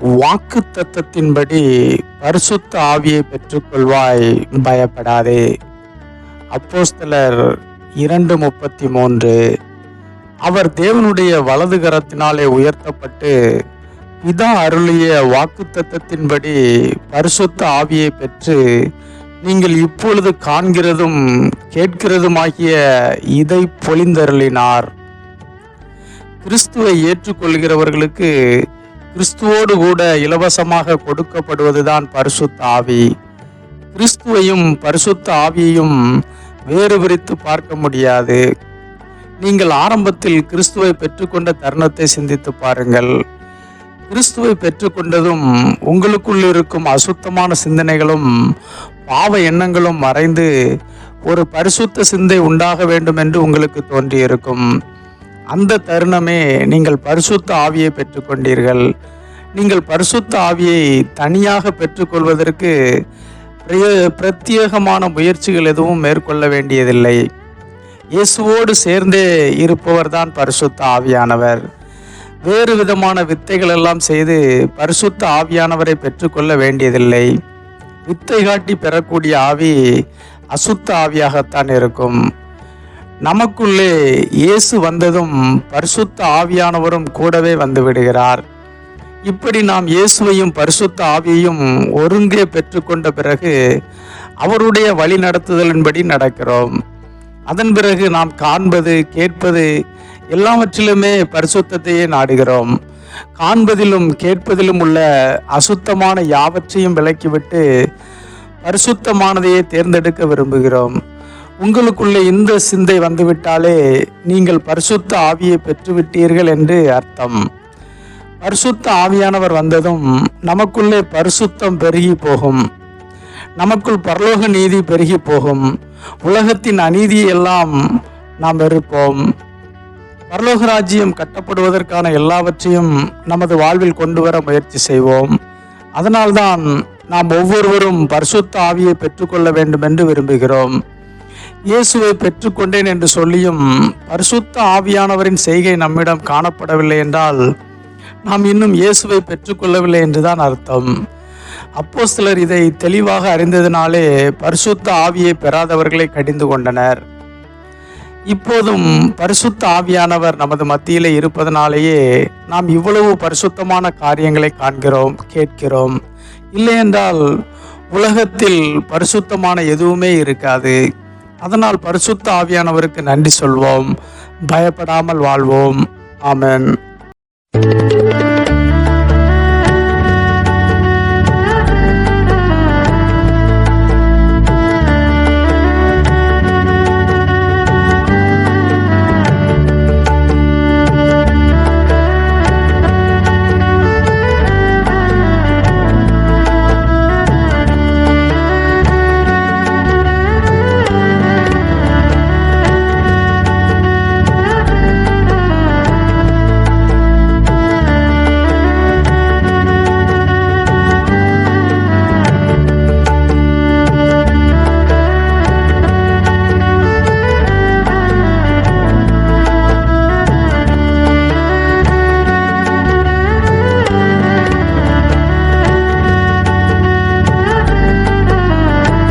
வாக்கு தத்தத்தின்படி பரிசுத்த ஆவியை பெற்றுக்கொள்வாய் பயப்படாதே. அப்போஸ்தலர் இரண்டு முப்பத்தி மூன்று அவர் தேவனுடைய வலது கரத்தினாலே உயர்த்தப்பட்டு பிதா அருளிய வாக்கு தத்தத்தின்படி பரிசுத்த ஆவியை பெற்று நீங்கள் இப்பொழுது காண்கிறதும் கேட்கிறதுமாகிய இதை பொழிந்தருளினார். கிறிஸ்துவை ஏற்றுக்கொள்கிறவர்களுக்கு கிறிஸ்துவோடு கூட இலவசமாக கொடுக்கப்படுவதுதான் பரிசுத்த ஆவி. கிறிஸ்துவையும் பரிசுத்த ஆவியையும் வேறு பிரித்து பார்க்க முடியாது. நீங்கள் ஆரம்பத்தில் கிறிஸ்துவை பெற்றுக்கொண்ட தருணத்தை சிந்தித்து பாருங்கள். கிறிஸ்துவை பெற்றுக்கொண்டதும் உங்களுக்குள் இருக்கும் அசுத்தமான சிந்தனைகளும் பாவ எண்ணங்களும் மறைந்து ஒரு பரிசுத்த சிந்தை உண்டாக வேண்டும் என்று உங்களுக்கு தோன்றியிருக்கும். அந்த தருணமே நீங்கள் பரிசுத்த ஆவியை பெற்றுக்கொண்டீர்கள். நீங்கள் பரிசுத்த ஆவியை தனியாக பெற்றுக்கொள்வதற்கு பிரத்யேகமான முயற்சிகள் எதுவும் மேற்கொள்ள வேண்டியதில்லை. இயேசுவோடு சேர்ந்தே இருப்பவர்தான் பரிசுத்த ஆவியானவர். வேறு விதமான வித்தைகள் எல்லாம் செய்து பரிசுத்த ஆவியானவரை பெற்றுக்கொள்ள வேண்டியதில்லை. வித்தை காட்டி பெறக்கூடிய ஆவி அசுத்த ஆவியாகத்தான் இருக்கும். நமக்குள்ளே இயேசு வந்ததும் பரிசுத்த ஆவியானவரும் கூடவே வந்து விடுகிறார். இப்படி நாம் இயேசுவையும் பரிசுத்த ஆவியையும் ஒருங்கே பெற்றுக்கொண்ட பிறகு அவருடைய வழி நடத்துதலின்படி நடக்கிறோம். அதன் பிறகு நாம் காண்பது கேட்பது எல்லாவற்றிலுமே பரிசுத்தத்தையே நாடுகிறோம். காண்பதிலும் கேட்பதிலும் உள்ள அசுத்தமான யாவற்றையும் விலக்கிவிட்டு பரிசுத்தமானதையே தேர்ந்தெடுக்க விரும்புகிறோம். உங்களுக்குள்ளே இந்த சிந்தை வந்துவிட்டாலே நீங்கள் பரிசுத்த ஆவியை பெற்றுவிட்டீர்கள் என்று அர்த்தம். பரிசுத்த ஆவியானவர் வந்ததும் நமக்குள்ளே பரிசுத்தம் பெருகி போகும். நமக்குள் பரலோக நீதி பெருகி போகும். உலகத்தின் அநீதியெல்லாம் நாம் வெறுப்போம். பரலோக ராஜ்யம் கட்டப்படுவதற்கான எல்லாவற்றையும் நமது வாழ்வில் கொண்டு வர முயற்சி செய்வோம். அதனால்தான் நாம் ஒவ்வொருவரும் பரிசுத்த ஆவியை பெற்றுக்கொள்ள வேண்டும் என்று விரும்புகிறோம். இயேசுவை பெற்றுக்கொண்டேன் என்று சொல்லியும் பரிசுத்த ஆவியானவரின் செய்கை நம்மிடம் காணப்படவில்லை என்றால் நாம் இன்னும் இயேசுவை பெற்றுக்கொள்ளவில்லை என்றுதான் அர்த்தம். அப்போஸ்தலர் இதை தெளிவாக அறிந்ததினாலே பரிசுத்த ஆவியை பெறாதவர்களை கடிந்து கொண்டனர். இப்போதும் பரிசுத்த ஆவியானவர் நமது மத்தியிலே இருப்பதனாலேயே நாம் இவ்வளவு பரிசுத்தமான காரியங்களை காண்கிறோம் கேட்கிறோம். இல்லையென்றால் உலகத்தில் பரிசுத்தமான எதுவுமே இருக்காது. அதனால் பரிசுத்த ஆவியானவருக்கு நன்றி சொல்வோம். பயப்படாமல் வாழ்வோம். ஆமன்.